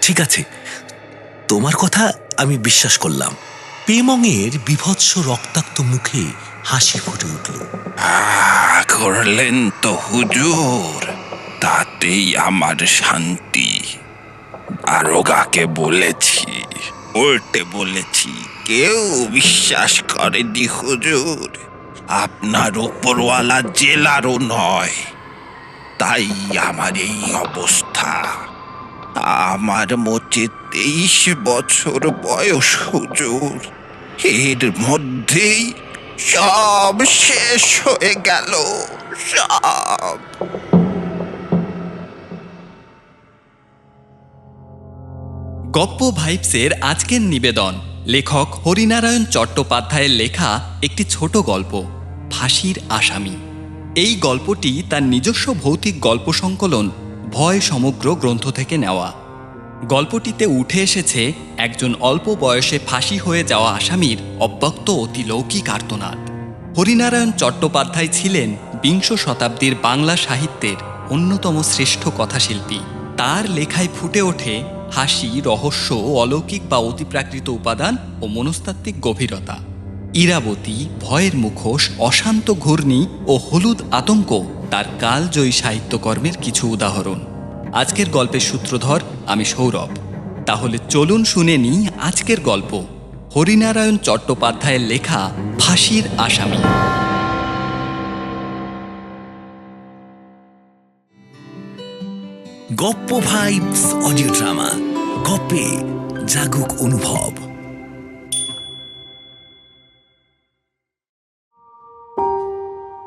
ঠিক আছে। তোমার কথা আমি বিশ্বাস করলাম। পেমংয়ের বিভৎস রক্তাক্ত মুখে হাসি ফুটে উঠল। করলেন তো হুজুর। তাতেই আমার শান্তি। আরোগাকে বলেছি, উল্টে বলেছি, কেউ বিশ্বাস করেনি হুজুর। আপনার ওপরওয়ালা জেলারও নয়। তাই আমার এই অবস্থা। আমার মোচে তেইশ বছর বয়স হুজুর। এর মধ্যেই সব শেষ হয়ে গেল, সব। গপ্প ভাইবসের আজকের নিবেদন, লেখক হরিনারায়ণ চট্টোপাধ্যায়ের লেখা একটি ছোট গল্প, ফাঁসির আসামি। এই গল্পটি তার নিজস্ব ভৌতিক গল্প সংকলন ভয় সমগ্র গ্রন্থ থেকে নেওয়া। গল্পটিতে উঠে এসেছে একজন অল্প বয়সে ফাঁসি হয়ে যাওয়া আসামির অব্যক্ত অতিলৌকিক আর্তনাদ। হরিনারায়ণ চট্টোপাধ্যায় ছিলেন বিংশ শতাব্দীর বাংলা সাহিত্যের অন্যতম শ্রেষ্ঠ কথাশিল্পী। তার লেখায় ফুটে ওঠে হাসি, রহস্য অলৌকিক বা অতিপ্রাকৃত উপাদান ও মনস্তাত্ত্বিক গভীরতা। ইরাবতী, ভয়ের মুখোশ, অশান্ত ঘূর্ণি ও হলুদ আতঙ্ক তার কালজয়ী সাহিত্যকর্মের কিছু উদাহরণ। আজকের গল্পের সূত্রধর, আমি সৌরভ। তাহলে চলুন শুনে নিই আজকের গল্প। হরিনারায়ণ চট্টোপাধ্যায়ের লেখা ফাঁসির আসামি। গপ্প ভাইবস অডিও ড্রামা গপ্পে জাগুক অনুভব।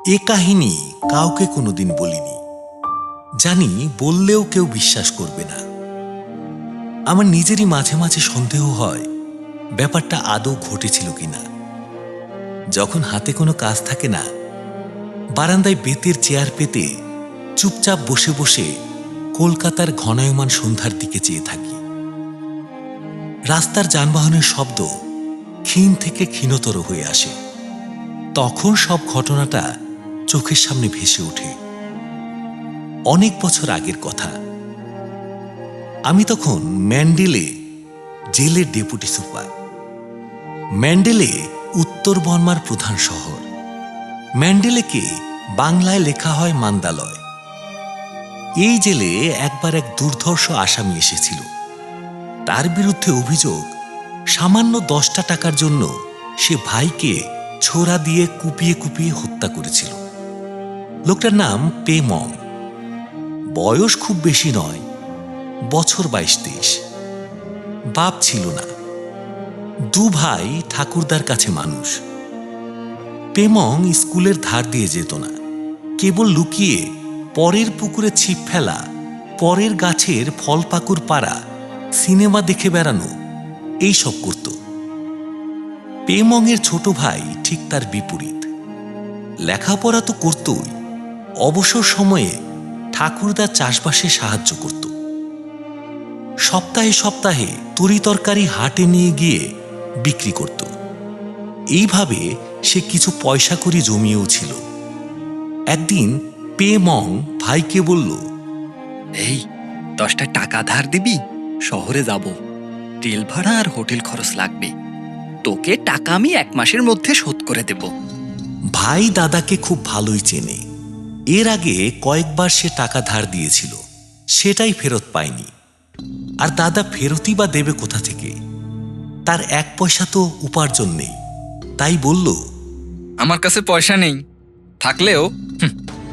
এ কাহিনী কাউকে কোনোদিন বলিনি। জানি বললেও কেউ বিশ্বাস করবে না। আমার নিজেরই মাঝে মাঝে সন্দেহ হয়, ব্যাপারটা আদৌ ঘটেছিল কিনা। যখন হাতে কোনো কাজ থাকে না, বারান্দায় বেতের চেয়ার পেতে চুপচাপ বসে বসে কলকাতার ঘনায়মান সন্ধ্যার দিকে চেয়ে থাকি। রাস্তার যানবাহনের শব্দ ক্ষীণ থেকে ক্ষীণতর হয়ে আসে। তখন সব ঘটনাটা চোখের সামনে ভেসে ওঠে। অনেক বছর আগের কথা। আমি তখন ম্যান্ডেলে জেলের ডেপুটি সুপার। ম্যান্ডেলে উত্তর বর্মার প্রধান শহর। ম্যান্ডেলেকে বাংলায় লেখা হয় মান্দালয়। এই জেলে একবার এক দুর্ধর্ষ আসামি এসেছিল। তার বিরুদ্ধে অভিযোগ, সামান্য দশটা টাকার জন্য সে ভাইকে ছোড়া দিয়ে কুপিয়ে কুপিয়ে হত্যা করেছিল। লোকটার নাম পেমং। বয়স খুব বেশি নয়, বছর বাইশ তেইশ বাপ ছিল না। দু ভাই ঠাকুরদার কাছে মানুষ। পেমং স্কুলের ধার দিয়ে যেত না। কেবল লুকিয়ে পরের পুকুরে ছিপ ফেলা, পরের গাছের ফল পাকুর পাড়া, সিনেমা দেখে বেড়ানো, এই সব করত। পেমংয়ের ছোট ভাই ঠিক তার বিপরীত। লেখাপড়া তো করতই। অবসর সময়ে ঠাকুরদা চাষবাসে সাহায্য করত। সপ্তাহে সপ্তাহে তরিতরকারি হাটে নিয়ে গিয়ে বিক্রি করত। এইভাবে সে কিছু পয়সা করে জমিয়েও ছিল। একদিন পে মং ভাইকে বলল এই দশটা টাকা ধার দিবি শহরে যাব। তেল ভাড়া আর হোটেল খরচ লাগবে। তোকে টাকা আমি এক মাসের মধ্যে শোধ করে দেব। ভাই দাদাকে খুব ভালোই চেনে। এর আগে কয়েকবার সে টাকা ধার দিয়েছিল সেটাই ফেরত পায়নি। আর দাদা ফেরতই বা দেবে কোথা থেকে? তার এক পয়সা তো উপার্জন নেই তাই বলল আমার কাছে পয়সা নেই থাকলেও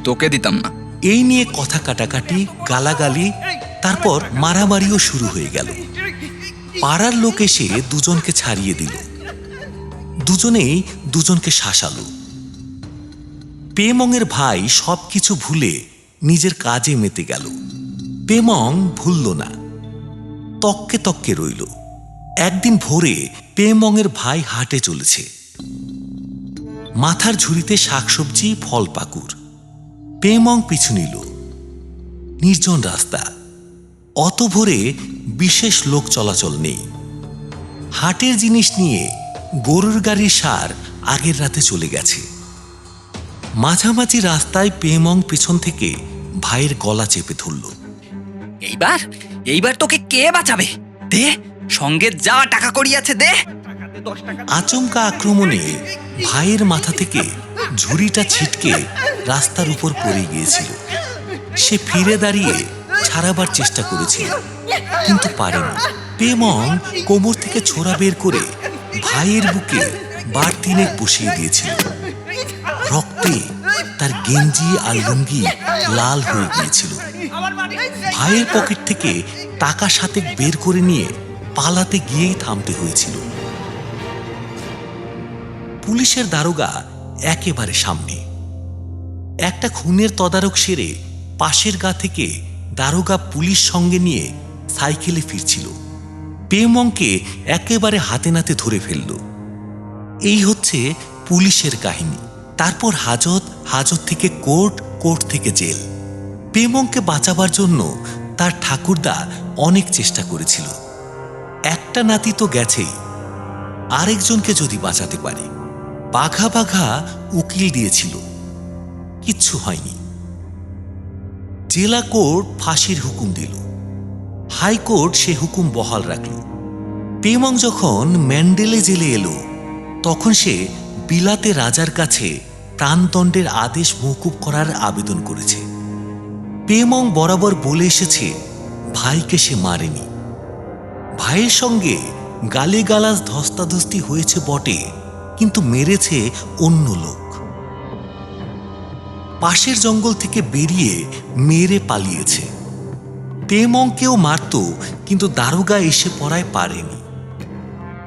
তোকে দিতাম না। এই নিয়ে কথা কাটাকাটি গালাগালি তারপর মারামারিও শুরু হয়ে গেল। পাড়ার লোক এসে দুজনকে ছাড়িয়ে দিল। দুজনেই দুজনকে শাসালো। পেমংয়ের ভাই সবকিছু ভুলে নিজের কাজে মেতে গেল। পেমং ভুলল না। তককে তককে রইল। একদিন ভোরে পেমংয়ের ভাই হাটে চলেছে। মাথার ঝুড়িতে শাকসবজি, ফল পাকুর। পেমং পিছু নিল। নির্জন রাস্তা। অত ভোরে বিশেষ লোক চলাচল নেই। হাটের জিনিস নিয়ে গরুর গাড়ির সার আগের রাতে চলে গেছে। মাঝামাঝি রাস্তায় পেমং পেছন থেকে ভাইয়ের গলা চেপে ধরল। এইবার? এইবার তোকে কে বাঁচাবে? দে সঙ্গে যা টাকা করি আছে দে। আচমকা আক্রমণে ভাইয়ের মাথা থেকে ঝুড়িটা ছিটকে রাস্তার উপর পড়ে গিয়েছিল। সে ফিরে দাঁড়িয়ে ছাড়াবার চেষ্টা করেছিল কিন্তু পারেনি। পেমং কোমর থেকে ছোড়া বের করে ভাইয়ের বুকে বার তিনেক বসিয়ে দিয়েছিল। রক্তে তার গেঞ্জি আর লুঙ্গি লাল হয়ে গিয়েছিল। ভাইয়ের পকেট থেকে টাকা সাথে বের করে নিয়ে পালাতে গিয়েই থামতে হয়েছিল। পুলিশের দারোগা একেবারে সামনে। একটা খুনের তদারক সেরে পাশের গা থেকে দারোগা পুলিশ সঙ্গে নিয়ে সাইকেলে ফিরছিল। পেমংকে একেবারে হাতে নাতে ধরে ফেলল। এই হচ্ছে পুলিশের কাহিনী। তারপর হাজত হাজত থেকে কোর্ট কোর্ট থেকে জেল। পেমংকে বাঁচাবার জন্য তার ঠাকুরদা অনেক চেষ্টা করেছিল। একটা নাতি তো গেছেই, আরেকজনকে যদি বাঁচাতে পারে। বাঘা বাঘা উকিল দিয়েছিল। কিচ্ছু হয়নি। জেলা কোর্ট ফাঁসির হুকুম দিল। হাইকোর্ট সে হুকুম বহাল রাখল। পেমং যখন ম্যান্ডেলে জেলে এলো, তখন সে বিলাতে রাজার কাছে প্রাণদণ্ডের আদেশ মৌকুব করার আবেদন করেছে। পেমং বরাবর বলে এসেছে, ভাইকে সে মারেনি। ভাইয়ের সঙ্গে গালিগালাজ ধস্তাধস্তি হয়েছে বটে, কিন্তু মেরেছে অন্য লোক। পাশের জঙ্গল থেকে বেরিয়ে মেরে পালিয়েছে। পেমংকেও মারত, কিন্তু দারোগা এসে পড়ায় পারেনি।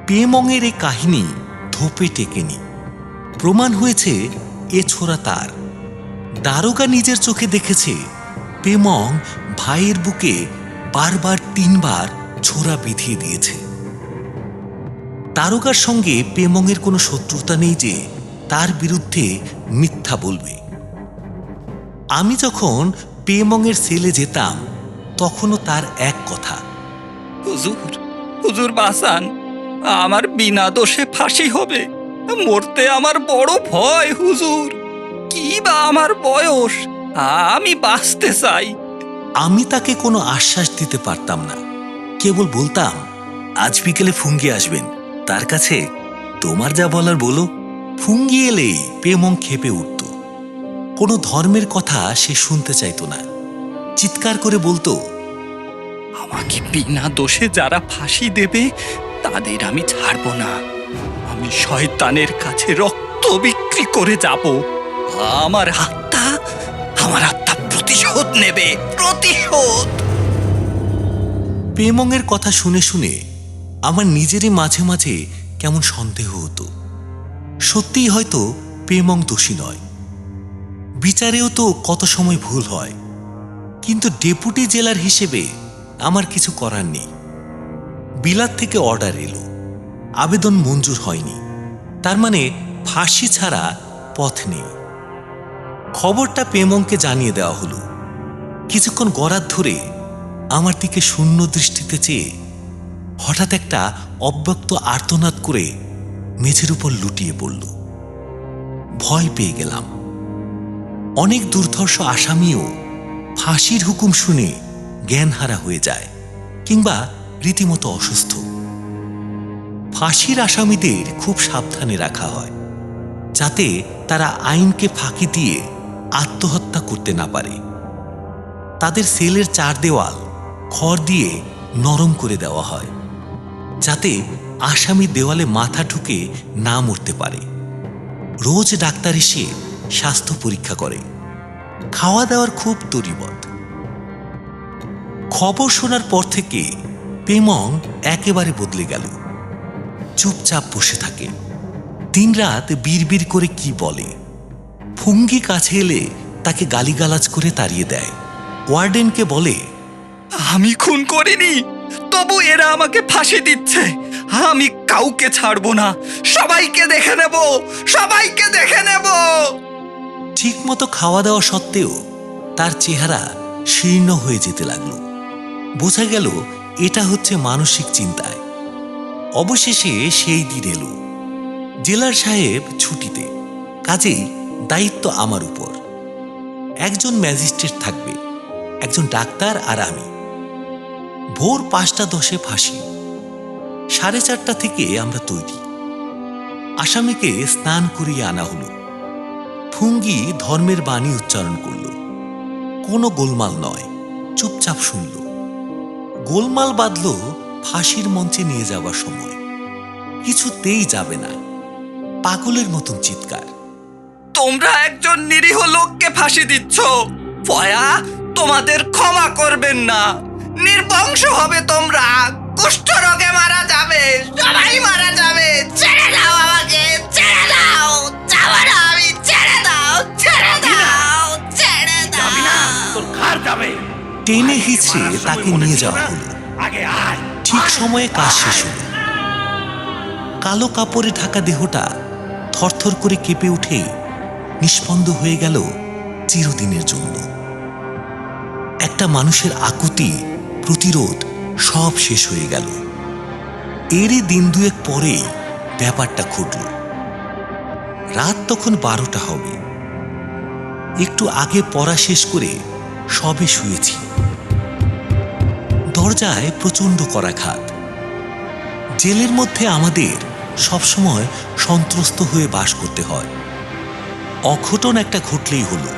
পেমংয়ের এই কাহিনী ধোপে টেকেনি। প্রমাণ হয়েছে এ ছোড়া তার। দারোগা নিজের চোখে দেখেছে, পেমং ভাইয়ের বুকে বারবার তিনবার ছোড়া বিধিয়ে দিয়েছে। তারকার সঙ্গে পেমংয়ের কোনো শত্রুতা নেই যে তার বিরুদ্ধে মিথ্যা বলবে। আমি যখন পেমংয়ের সেলে যেতাম, তখনও তার এক কথা। হুজুর হুজুর বাসান, আমার বিনা দোষে ফাঁসি হবে। মরতে আমার বড় ভয়, হুজুর। কি বা আমার বয়স? আমি বাঁচতে চাই। আমি তাকে কোনো আশ্বাস দিতে পারতাম না। কেবল বলতাম, আজ বিকেলে ফুঙ্গি আসবেন। তার কাছে তোমার যা বলার বলো। ফুঙ্গি এলেই পেমং খেপে উঠত। কোনো ধর্মের কথা সে শুনতে চাইতো না। চিৎকার করে বলতো, আমাকে বিনা দোষে যারা ফাঁসি দেবে, তাদের আমি ছাড়ব না। আমি শয়তানের কাছে রক্ত বিক্রি করে যাব। আমার আত্মা আমার আত্মা প্রতিশোধ নেবে, প্রতিশোধ। পেমংয়ের কথা শুনে শুনে আমার নিজেরই মাঝে মাঝে কেমন সন্দেহ হতো। সত্যিই হয়তো পেমং দোষী নয়। বিচারেও তো কত সময় ভুল হয়। কিন্তু ডেপুটি জেলার হিসেবে আমার কিছু করার নেই। বিলাত থেকে অর্ডার এলো। আবেদন মঞ্জুর হয়নি। তার মানে ফাঁসি ছাড়া পথ নেই। খবরটা পেমংকে জানিয়ে দেওয়া হলো। কিছুক্ষণ গড়ার ধরে আমার দিকে শূন্য দৃষ্টিতে চেয়ে হঠাৎ একটা অব্যক্ত আর্তনাদ করে মেঝের উপর লুটিয়ে পড়ল। ভয় পেয়ে গেলাম। অনেক দুর্ধর্ষ আসামিও ফাঁসির হুকুম শুনে জ্ঞানহারা হয়ে যায় কিংবা রীতিমতো অসুস্থ। ফাঁসির আসামিদের খুব সাবধানে রাখা হয়, যাতে তারা আইনকে ফাঁকি দিয়ে আত্মহত্যা করতে না পারে। তাদের সেলের চার দেওয়াল খড় দিয়ে নরম করে দেওয়া হয়, যাতে আসামি দেওয়ালে মাথা ঢুকে না মরতে পারে। রোজ ডাক্তার এসে স্বাস্থ্য পরীক্ষা করে। খাওয়া দাওয়ার খুব তরিবত খবর শোনার পর থেকে পেমং একেবারে বদলে গেল। চুপচাপ বসে থাকে। দিনরাত বিড়বিড় করে কি বলে? ফুঙ্গি কাছে এলে তাকে গালিগালাজ করে তাড়িয়ে দেয়। ওয়ার্ডেনকে বলে আমি খুন করিনি তবু এরা আমাকে ফাঁসি দিচ্ছে। আমি কাউকে ছাড়বো না। সবাইকে দেখে নেব সবাইকে দেখে নেব! ঠিকমতো খাওয়া দাওয়া সত্ত্বেও তার চেহারা শীর্ণ হয়ে যেতে লাগল। বোঝা গেল এটা হচ্ছে মানসিক চিন্তায় অবশেষে সেই দিন এলো। জেলার সাহেব ছুটিতে, কাজেই দায়িত্ব আমার উপর। একজন ম্যাজিস্ট্রেট থাকবে, একজন ডাক্তার আর আমি। ভোর পাঁচটা দশে ফাঁসি। সাড়ে চারটা থেকে আমরা তৈরি। আসামিকে স্নান করিয়ে আনা হলো। ফুঙ্গি ধর্মের বাণী উচ্চারণ করল। কোনো গোলমাল নয়, চুপচাপ শুনল। গোলমাল বাঁধল ফাঁসির মঞ্চে নিয়ে যাবার সময়। কিছুতেই যাবে না। পাগলের মতন চিৎকার। তোমরা একজন নিরীহ লোককে ফাঁসি দিচ্ছ। ফয়া তোমাদের ক্ষমা করবেন না। নির্বংশ হবে তোমরা। কুষ্ঠ রোগে মারা যাবে। সবাই মারা যাবে। ছেড়ে দাও আমাকে। ছেড়ে দাও। যাব না আমি। ছেড়ে দাও। ছেড়ে দাও। ছেড়ে দাও। তোর খার যাবে। টেনে হিচড়ে তাকে নিয়ে যাওয়া হলো। ঠিক সময়ে কাজ শেষ হলো। কালো কাপড়ে ঢাকা দেহটা থরথর করে কেঁপে উঠে নিষ্পন্দ হয়ে গেল চিরদিনের জন্য। একটা মানুষের আকুতি, প্রতিরোধ সব শেষ হয়ে গেল। এরই দিন দুয়েক পরেই ব্যাপারটা ঘটল। রাত তখন বারোটা হবে। একটু আগে পড়া শেষ করে সবে শুয়েছি। দরজায় প্রচণ্ড করাঘাত। জেলের মধ্যে আমাদের সবসময় সন্ত্রস্ত হয়ে বাস করতে হয়। অঘটন একটা ঘটলেই হলো।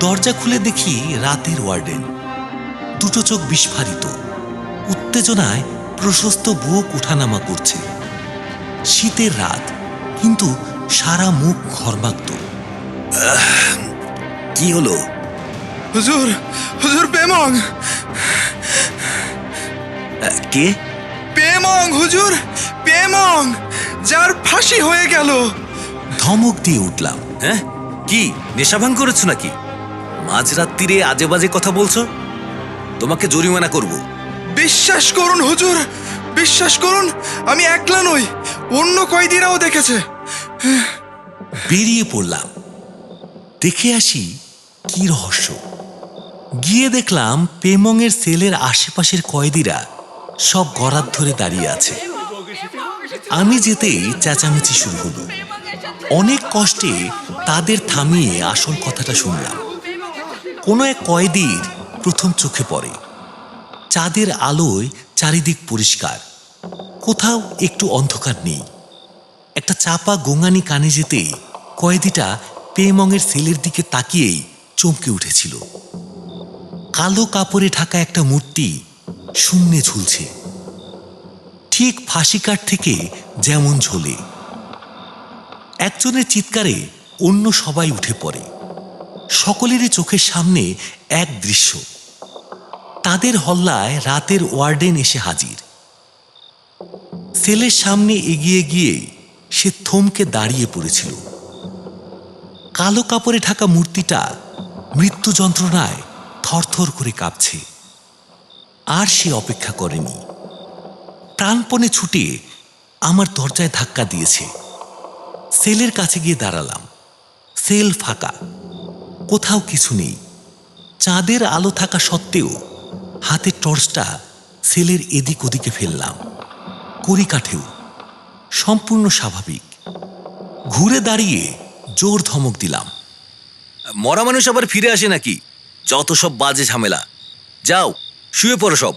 দরজা খুলে দেখি রাতের ওয়ার্ডেন। দুটো চোখ বিস্ফারিত। উত্তেজনায় প্রশস্ত বুক উঠানামা করছে। শীতের রাত কিন্তু সারা মুখ ঘর্মাক্ত। কি হলো? হুজুর হুজুর আহ, কে? পেমং হুজুর পেমং যার ফাঁসি হয়ে গেল। ধমক দিয়ে উঠলাম হ্যাঁ? কি নেশাভাং করেছ নাকি? মাঝরাত্রিরে আজে বাজে কথা বলছো? তোমাকে জরিমানা করব। বিশ্বাস করুন হুজুর বিশ্বাস করুন আমি একলা নই অন্য কয়েদিরাও দেখেছে। বেরিয়ে পড়লাম। দেখে আসি কি রহস্য। গিয়ে দেখলাম পেমংয়ের সেলের আশেপাশের কয়েদিরা সব গরাত ধরে দাঁড়িয়ে আছে। আমি যেতেই চেঁচামেচি শুরু হলো। অনেক কষ্টে তাদের থামিয়ে আসল কথাটা শুনলাম। কোনো এক কয়েদির প্রথম চোখে পড়ে। চাঁদের আলোয় চারিদিক পরিষ্কার। কোথাও একটু অন্ধকার নেই। একটা চাপা গোঙানি কানে যেতে কয়েদিটা পেমংয়ের সেলের দিকে তাকিয়েই চমকে উঠেছিল। কালো কাপড়ে ঢাকা একটা মূর্তি শূন্যে ঝুলছে। ঠিক ফাঁসিকাঠ থেকে যেমন ঝোলে। একজনের চিৎকারে অন্য সবাই উঠে পড়ে। সকলেরই চোখের সামনে এক দৃশ্য। তাদের হল্লায় রাতের ওয়ার্ডেন এসে হাজির। সেলের সামনে এগিয়ে গিয়ে সে থমকে দাঁড়িয়ে পড়েছিল। কালো কাপড়ে ঢাকা মূর্তিটা মৃত্যু যন্ত্রণায় থরথর করে কাঁপছে। আর সে অপেক্ষা করেনি। প্রাণপণে ছুটে আমার দরজায় ধাক্কা দিয়েছে। সেলের কাছে গিয়ে দাঁড়ালাম। সেল ফাঁকা। কোথাও কিছু নেই। চাঁদের আলো থাকা সত্ত্বেও হাতের টর্চটা সেলের এদিক ওদিকে ফেললাম। কড়ি কাঠেও। সম্পূর্ণ স্বাভাবিক। ঘুরে দাঁড়িয়ে জোর ধমক দিলাম। মরা মানুষ আবার ফিরে আসে নাকি? যত সব বাজে ঝামেলা। যাও। শুয়ে পড়ো সব।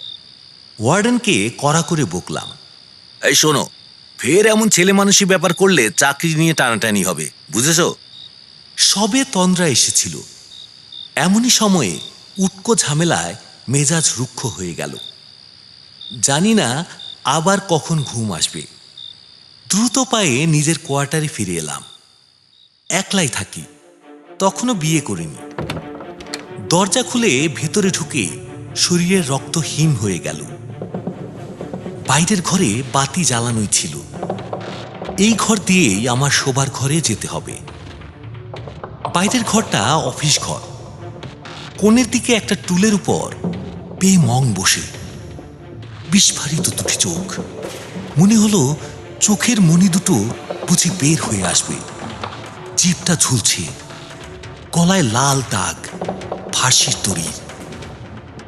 ওয়ার্ডেনকে কড়া করে বকলাম। এই শোনো ফের এমন ছেলে মানুষই ব্যাপার করলে চাকরি নিয়ে টানাটানি হবে বুঝেছ? সবে তন্দ্রা এসেছিল। এমনই সময়ে উটকো ঝামেলায় মেজাজ রুক্ষ হয়ে গেল। জানি না আবার কখন ঘুম আসবে। দ্রুত পায়ে নিজের কোয়ার্টারে ফিরে এলাম। একলাই থাকি তখনও বিয়ে করিনি। দরজা খুলে ভেতরে ঢুকে শরীরের রক্ত হিম হয়ে গেল। বাইরের ঘরে বাতি জ্বালানোই ছিল। এই ঘর দিয়েই আমার শোবার ঘরে যেতে হবে। বাইরের ঘরটা অফিস ঘর। কোণের দিকে একটা টুলের উপর পে মং বসে। বিস্ফারিত দুটি চোখ। মনে হলো চোখের মনি দুটো বুঝি বের হয়ে আসবে। জিপটা ঝুলছে। গলায় লাল দাগ, ফাঁসির দড়ির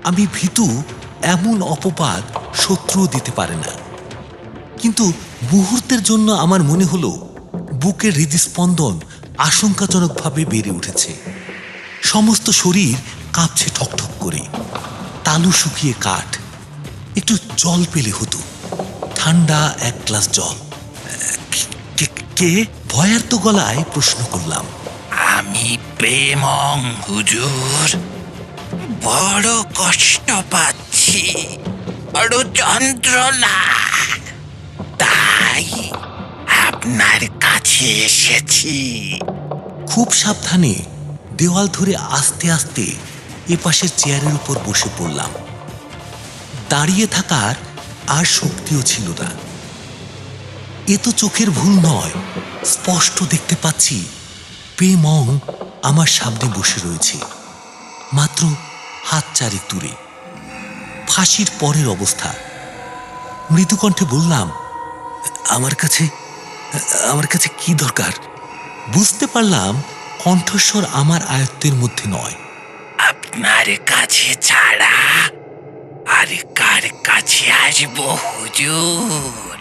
আমি ভীতু এমন অপবাদ শত্রুও দিতে পারে না। কিন্তু মুহূর্তের জন্য আমার মনে হলো, বুকের হৃদস্পন্দন আশঙ্কাজনকভাবে বেড়ে উঠেছে। সমস্ত শরীর কাঁপছে ঠকঠক করে। তালু শুকিয়ে কাঠ। একটু জল পেলে হতো। ঠান্ডা এক গ্লাস জল। কে? ভয়ার্ত গলায় প্রশ্ন করলাম। আমি প্রেমং হুজুর। বড় কষ্ট পাচ্ছি। বড় যন্ত্রণা। তাই আপনার কাছে এসেছি। খুব সাবধানে দেওয়াল ধরে আস্তে আস্তে এপাশের চেয়ারের উপর বসে পড়লাম। দাঁড়িয়ে থাকার আর শক্তিও ছিল না। এ তো চোখের ভুল নয়। স্পষ্ট দেখতে পাচ্ছি পে পেমং আমার সামনে বসে রয়েছে। মাত্র হাত চারেক দূরে ফাঁসির পরের অবস্থা। মৃদুকণ্ঠে বললাম আমার কাছে আমার কাছে কি দরকার? বুঝতে পারলাম কণ্ঠস্বর আমার আয়ত্তের মধ্যে নয়। আপনার কাছে ছাড়া আর কার কাছে আসব হুজুর?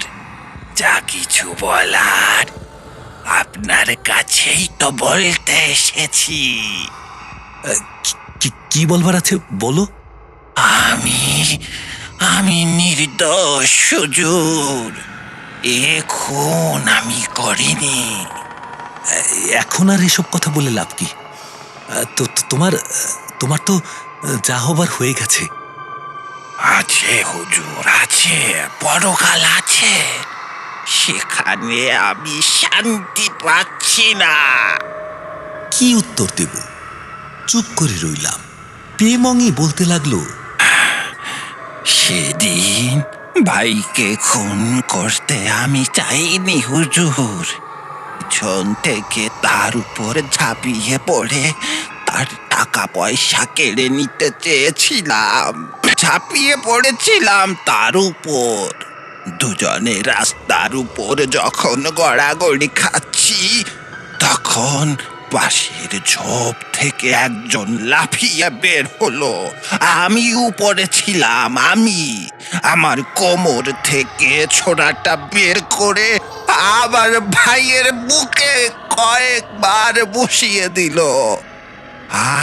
যা কিছু বলার আপনার কাছেই তো বলতে এসেছি। কি- বলবার আছে বলো? আমি আমি নির্দোষ হুজুর এ খুন আমি করিনি। এখন আর এসব কথা বলে লাভ কি? তো তো- তোমার তোমার তো যা হবার হয়ে গেছে। আছে হুজুর আছে পরকাল আছে। সেখানে আমি শান্তি পাচ্ছি না। কি উত্তর দেব? চুপ করে রইলাম। পেমংই বলতে লাগল, সেদিন ভাইকে খুন করতে আমি চাইনি, হুজুর। পিছন থেকে তার উপর ঝাঁপিয়ে পড়ে তার টাকা পয়সা কেড়ে নিতে চেয়েছিলাম। ঝাঁপিয়ে পড়েছিলাম তার উপর। দুজনে রাস্তার উপর যখন গড়াগড়ি খাচ্ছি, তখন পাশের ঝোপ থেকে একজন লাফিয়ে বের হলো। আমি উপরে ছিলাম, আমি আমার কোমর থেকে ছোড়াটা বের করে আবার ভাইয়ের বুকে কয়েকবার বসিয়ে দিল।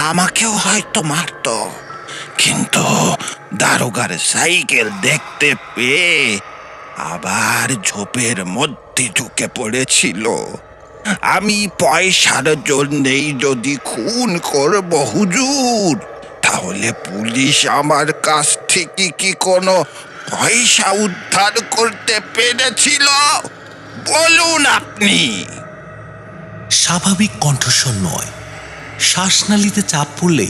আমাকেও হয়তো মারতো, কিন্তু দারোগার সাইকেল দেখতে পেয়ে আবার ঝোপের মধ্যে ঢুকে পড়েছিল। আমি পয়সার জন্যেই যদি খুন করব, হুজুর, তাহলে পুলিশ আমার কাছ থেকে কি কোনো পয়সা উদ্ধার করতে পেরেছিল? বলুন আপনি। স্বাভাবিক কণ্ঠস্বর নয় শ্বাসনালীতে চাপ পড়লে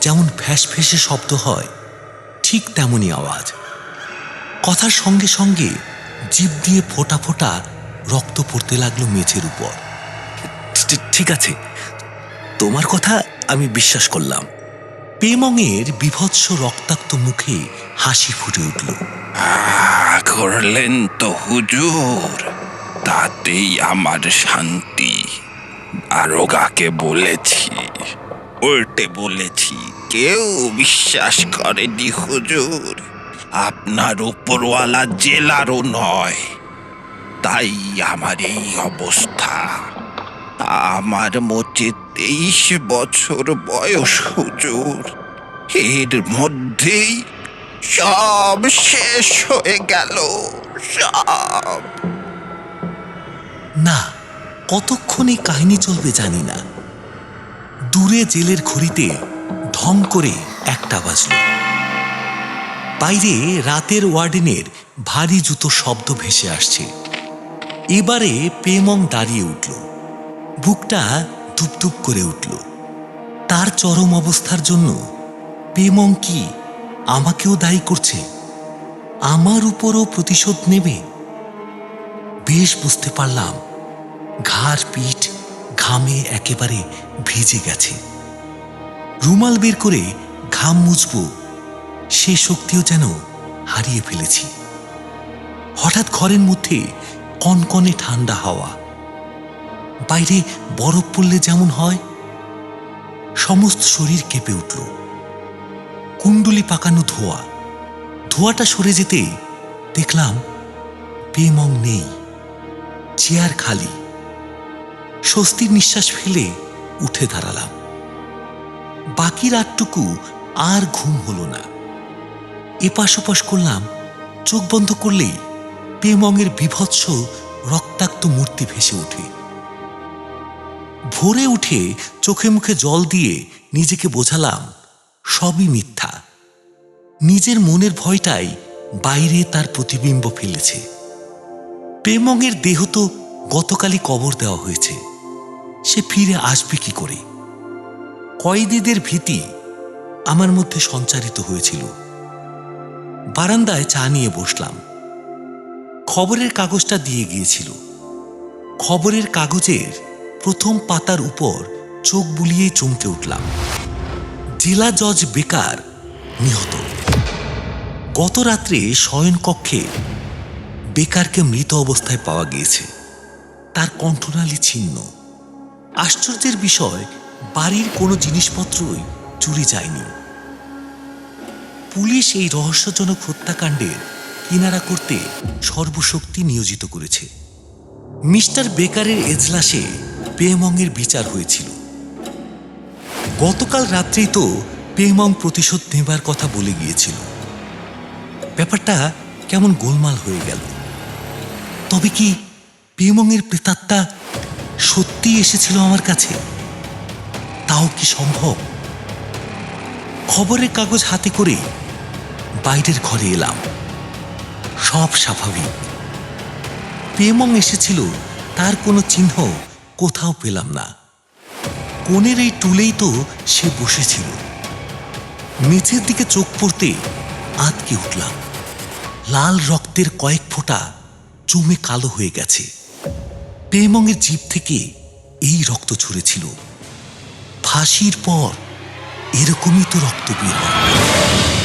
যেমন ফ্যাস ফেসে শব্দ হয়, ঠিক তেমনই আওয়াজ। কথার সঙ্গে সঙ্গে জিভ দিয়ে ফোটা ফোঁটা রক্ত পড়তে লাগল মেঝের উপর। ঠিক আছে। তোমার কথা আমি বিশ্বাস করলাম। পেমংয়ের বিভৎস রক্তাক্ত মুখে হাসি ফুটে উঠল। করলেন তো হুজুর। তাতেই আমার শান্তি। দারোগাকে বলেছি, উল্টে বলেছি, কেউ বিশ্বাস করেনি হুজুর। আপনার উপরওয়ালা জেলারও নয়, তাই আমার এই অবস্থা। আমার মোটে তেইশ বছর বয়স হুজুর। এর মধ্যেই সব শেষ হয়ে গেল, সব। না, কতক্ষণ এই কাহিনী চলবে জানি না। দূরে জেলের ঘড়িতে ঢং করে একটা বাজল। বাইরে রাতের ওয়ার্ডেনের ভারী জুতো শব্দ ভেসে আসছে। এবারে পেমং দাঁড়িয়ে উঠল। বুকটা ধুপধুপ করে উঠল। তার চরম অবস্থার জন্য পেমং কি আমাকেও দায়ী করছে? আমার উপরও প্রতিশোধ নেবে? বেশ বুঝতে পারলাম, ঘাড় পিঠ ঘামে একেবারে ভিজে গেছে। রুমাল বের করে ঘাম মুছব, সে শক্তিও যেন হারিয়ে ফেলেছি। হঠাৎ ঘরের মধ্যে কনকনে ঠান্ডা হাওয়া বাইরে বরফ পড়লে যেমন হয়, সমস্ত শরীর কেঁপে উঠল। কুণ্ডুলি পাকানো ধোয়া। ধোয়াটা সরে যেতে দেখলাম পেমং নেই, চেয়ার খালি। স্বস্তির নিঃশ্বাস ফেলে উঠে দাঁড়ালাম। বাকি রাতটুকু আর ঘুম হলো না। এপাশ ওপাশ করলাম, চোখ বন্ধ করলেই পেমংয়ের বিভৎস রক্তাক্ত মূর্তি ভেসে ওঠে। ভোরে উঠে চোখে মুখে জল দিয়ে নিজেকে বোঝালাম, সবই মিথ্যা। নিজের মনের ভয়টাই বাইরে তার প্রতিবিম্ব ফেলেছে। পেমংয়ের দেহ তো গতকালই কবর দেওয়া হয়েছে। সে ফিরে আসবে কি করে? কয়েদিদের ভীতি আমার মধ্যে সঞ্চারিত হয়েছিল। বারান্দায় চা নিয়ে বসলাম। খবরের কাগজটা দিয়ে গিয়েছিল। খবরের কাগজের প্রথম পাতার উপর চোখ বুলিয়ে চমকে উঠলাম। জেলা জজ বেকার নিহত। গত রাত্রে শয়নকক্ষে বেকারকে মৃত অবস্থায় পাওয়া গিয়েছে। তার কণ্ঠনালী ছিন্ন। আশ্চর্যের বিষয়, বাড়ির কোনো জিনিসপত্রই চুরি যায়নি। পুলিশ এই রহস্যজনক হত্যাকাণ্ডের কিনারা করতে সর্বশক্তি নিয়োজিত করেছে। মিস্টার বেকারের এজলাসে পেমংয়ের বিচার হয়েছিল। গতকাল রাত্রেই তো পেমং প্রতিশোধ নেবার কথা বলে গিয়েছিল। ব্যাপারটা কেমন গোলমাল হয়ে গেল। তবে কি পেমংয়ের প্রেতাত্মা সত্যি এসেছিল আমার কাছে? তাও কি সম্ভব? খবরের কাগজ হাতে করে বাইরের ঘরে এলাম। সব স্বাভাবিক। পেমং এসেছিল, তার কোনো চিহ্ন কোথাও পেলাম না। কোণের এই টুলেই তো সে বসেছিল। নিচের দিকে চোখ পড়তে আঁতকে উঠলাম। লাল রক্তের কয়েক ফোঁটা জমে কালো হয়ে গেছে। পেমংয়ের জিভ থেকে এই রক্ত ঝরেছিল। ফাঁসির পর এরকমই তো রক্ত বের হয়।